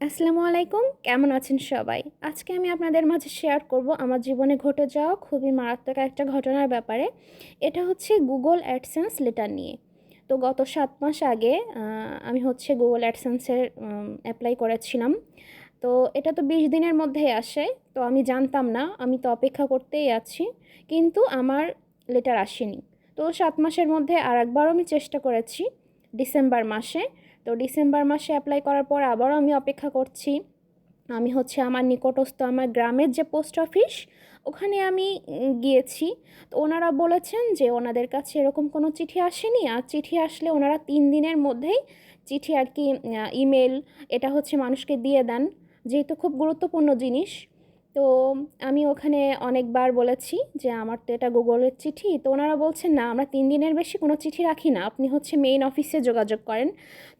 আসসালামু আলাইকুম, কেমন আছেন সবাই? আজকে আমি আপনাদের মাঝে শেয়ার করব আমার জীবনে ঘটে যাওয়া খুবই মারাত্মক একটা ঘটনার ব্যাপারে। এটা হচ্ছে গুগল অ্যাডসেন্স লেটার নিয়ে। তো গত সাত মাস আগে আমি হচ্ছে গুগল অ্যাডসেন্সের অ্যাপ্লাই করেছিলাম। তো এটা তো বিশ দিনের মধ্যেই আসে, তো আমি জানতাম না, আমি তো অপেক্ষা করতেই আছি, কিন্তু আমার লেটার আসেনি। তো সাত মাসের মধ্যে আর একবারও আমি চেষ্টা করেছি, ডিসেম্বর মাসে। তো ডিসেম্বর মাসে অ্যাপ্লাই করার পর আবারও আমি অপেক্ষা করছি। আমি হচ্ছে আমার নিকটস্থ আমার গ্রামের যে পোস্ট অফিস ওখানে আমি গিয়েছি। তো ওনারা বলেছেন যে ওনাদের কাছে এরকম কোনো চিঠি আসেনি। আর চিঠি আসলে ওনারা তিন দিনের মধ্যেই চিঠি আর কি ইমেল এটা হচ্ছে মানুষকে দিয়ে দেন। যেহেতু খুব গুরুত্বপূর্ণ জিনিস তো আমি ওখানে অনেকবার বলেছি যে আমার তো এটা গুগলের চিঠি। তো ওনারা বলছেন, না, আমরা তিন দিনের বেশি কোনো চিঠি রাখি না। আপনি হচ্ছে মেইন অফিসে যোগাযোগ করেন।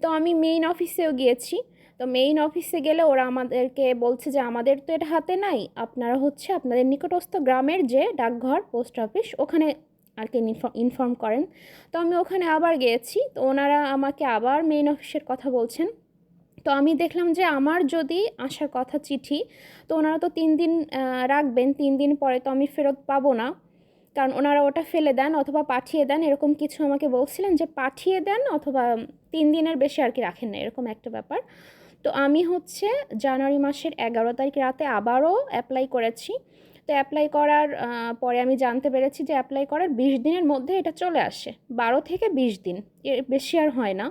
তো আমি মেইন অফিসেও গিয়েছি। তো মেইন অফিসে গেলে ওরা আমাদেরকে বলছে যে, আমাদের তো এটা হাতে নাই। আপনারা হচ্ছে আপনাদের নিকটস্থ গ্রামের যে ডাকঘর, পোস্ট অফিস, ওখানে আর কি ইনফর্ম করেন। তো আমি ওখানে আবার গিয়েছি। তো ওনারা আমাকে আবার মেইন অফিসের কথা বলছেন। তো আমি দেখলাম যে আমার যদি আসার কথা চিঠি, তো ওনারা তো তিন দিন রাখবেন, তিন দিন পরে তো আমি ফেরত পাবো না। কারণ ওনারা ওটা ফেলে দেন অথবা পাঠিয়ে দেন, এরকম কিছু আমাকে বলছিলেন যে পাঠিয়ে দেন অথবা তিন দিনের বেশি আর কি রাখেন না, এরকম একটা ব্যাপার। তো আমি হচ্ছে জানুয়ারি মাসের এগারো তারিখ রাতে আবারও অ্যাপ্লাই করেছি। তো অ্যাপ্লাই করার পরে আমি জানতে পেরেছি যে অ্যাপ্লাই করার বিশ দিনের মধ্যে এটা চলে আসে, বারো থেকে বিশ দিন, এর বেশি আর হয় না।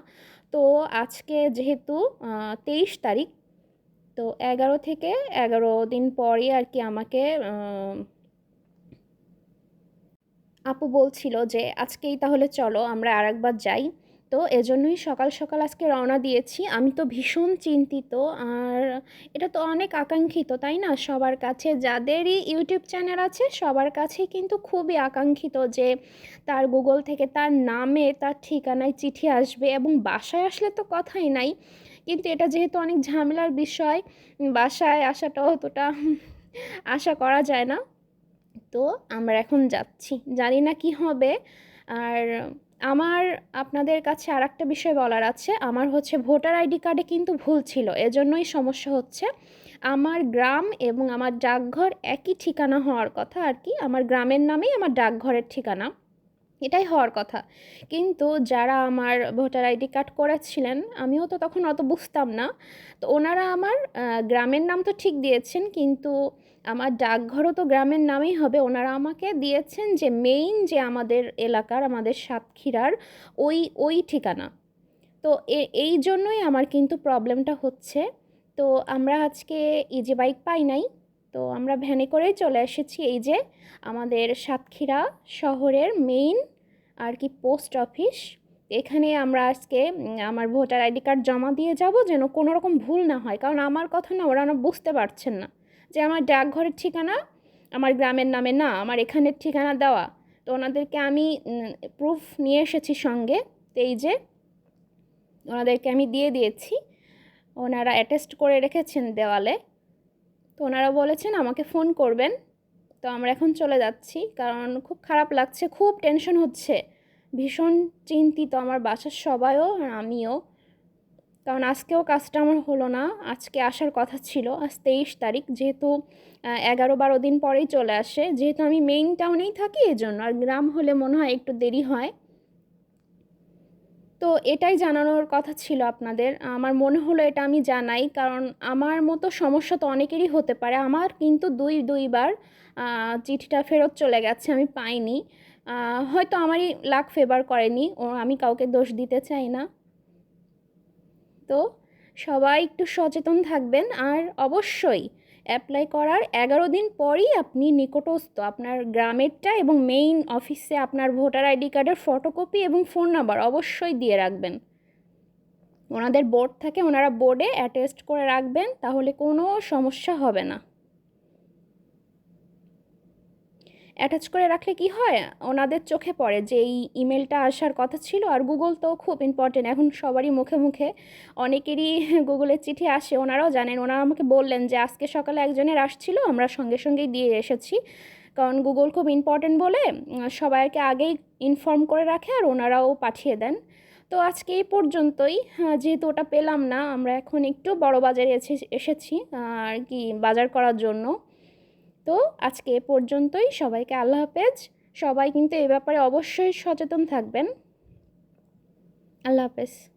তো আজকে যেহেতু তেইশ তারিখ, তো এগারো থেকে এগারো দিন পরই আর কি আমাকে আপু বলছিল যে, আজকেই তাহলে চলো, আমরা আর একবার যাই। তো এজন্যই সকাল সকাল আজকে রওনা দিয়েছি। আমি তো ভীষণ চিন্তিত আর এটা তো অনেক আকাঙ্ক্ষিত তাই না? সবার কাছে যাদেরই ইউটিউব চ্যানেল আছে, সবার কাছেই কিন্তু খুবই আকাঙ্ক্ষিত যে তার গুগল থেকে তার নামে তার ঠিকানায় চিঠি আসবে এবং বাসায় আসলে তো কথাই নাই। কিন্তু এটা যেহেতু অনেক ঝামেলার বিষয়, বাসায় আসাটা অতটা আশা করা যায় না। তো আমরা এখন যাচ্ছি। জানি না কি হবে। আর আমার আপনাদের কাছে আর একটা বিষয় বলার আছে। আমার হচ্ছে ভোটার আইডি কার্ডে কিন্তু ভুল ছিল, এজন্যই সমস্যা হচ্ছে। আমার গ্রাম এবং আমার ডাকঘর একই ঠিকানা হওয়ার কথা আর কি, আমার গ্রামের নামেই আমার ডাকঘরের ঠিকানা। এটাই হওয়ার কথা। কিন্তু যারা আমার ভোটার আইডি কার্ড করেছিলেন, আমিও তো তখন অত বুঝতাম না। তো ওনারা আমার গ্রামের নাম তো ঠিক দিয়েছেন, কিন্তু আমার ডাকঘরও তো গ্রামের নামেই হবে। ওনারা আমাকে দিয়েছেন যে মেইন যে আমাদের এলাকার, আমাদের সাতক্ষীরার ওই ওই ঠিকানা। তো এই জন্যই আমার কিন্তু প্রবলেমটা হচ্ছে। তো আমরা আজকে ইজি বাইক পাই নাই। তো আমরা ভ্যানে করেই চলে এসেছি এই যে আমাদের সাতক্ষীরা শহরের মেইন আর কি পোস্ট অফিস। এখানে আমরা আজকে আমার ভোটার আইডি কার্ড জমা দিয়ে যাব যেন কোনো রকম ভুল না হয়। কারণ আমার কথা না, ওরা বুঝতে পারছেন না যে আমার ডাকঘরের ঠিকানা, আমার গ্রামের নামে না, আমার এখানের ঠিকানা দেওয়া। তো ওনাদেরকে আমি প্রুফ নিয়ে এসেছি সঙ্গে এই যে ওনাদেরকে আমি দিয়ে দিয়েছি। ওনারা অ্যাটেস্ট করে রেখেছেন দেওয়ালে। তো ওনারা বলেছেন আমাকে ফোন করবেন। তো আমরা এখন চলে যাচ্ছি, কারণ খুব খারাপ লাগছে, খুব টেনশন হচ্ছে। ভীষণ চিন্তিত আমার বাসার সবাইও, আর আমিও। কারণ আজকেও কাজটা আমার হলো না, আজকে আসার কথা ছিল, আজ তেইশ তারিখ, যেহেতু এগারো বারো দিন পরেই চলে আসে। যেহেতু আমি মেইন টাউনেই থাকি এই জন্য আর গ্রাম হলে মনে হয় একটু দেরি হয়। তো এটাই জানানোর কথা ছিল আপনাদের। আমার মনে হলো এটা আমি জানাই, কারণ আমার মতো সমস্যা তো অনেকেরই হতে পারে। আমার কিন্তু দুই, দুইবার চিঠিটা ফেরত চলে গেছে, আমি পাইনি। হয়তো আমারই লাক ফেভার করেনি, ও, আমি কাউকে দোষ দিতে চাই না। তো সবাই একটু সচেতন থাকবেন, আর অবশ্যই অ্যাপ্লাই করার এগারো দিন পরই আপনি নিকটস্থ আপনার গ্রামেরটা এবং মেইন অফিসে আপনার ভোটার আইডি কার্ডের ফটোকপি এবং ফোন নাম্বার অবশ্যই দিয়ে রাখবেন। ওনাদের বোর্ড থাকে, ওনারা বোর্ডে অ্যাটেস্ট করে রাখবেন, তাহলে কোনো সমস্যা হবে না। অ্যাটাচ করে রাখলে কি হয়? ওনাদের চোখে পড়ে যে এই ইমেলটা আসার কথা ছিল আর গুগল তো খুব ইম্পর্টেন্ট এখন সবারই মুখে মুখে অনেকেরই গুগলের চিঠি আসে। ওনারাও জানেন। ওনারা আমাকে বললেন যে, আজকে সকালে একজনের আসছিল, আমরা সঙ্গে সঙ্গেই দিয়ে এসেছি। কারণ গুগল খুব ইম্পর্টেন্ট বলে। সবাইকে আগেই ইনফর্ম করে রাখে আর ওনারাও পাঠিয়ে দেন। তো আজকে এই পর্যন্তই। যেহেতু ওটা পেলাম না, আমরা এখন একটু বড় বাজারে এসে, এসেছি, আর কি বাজার করার জন্য। তো আজকে এ পর্যন্তই। সবাইকে আল্লাহ হাফেজ। সবাই কিন্তু এ ব্যাপারে অবশ্যই সচেতন থাকবেন। আল্লাহ হাফেজ।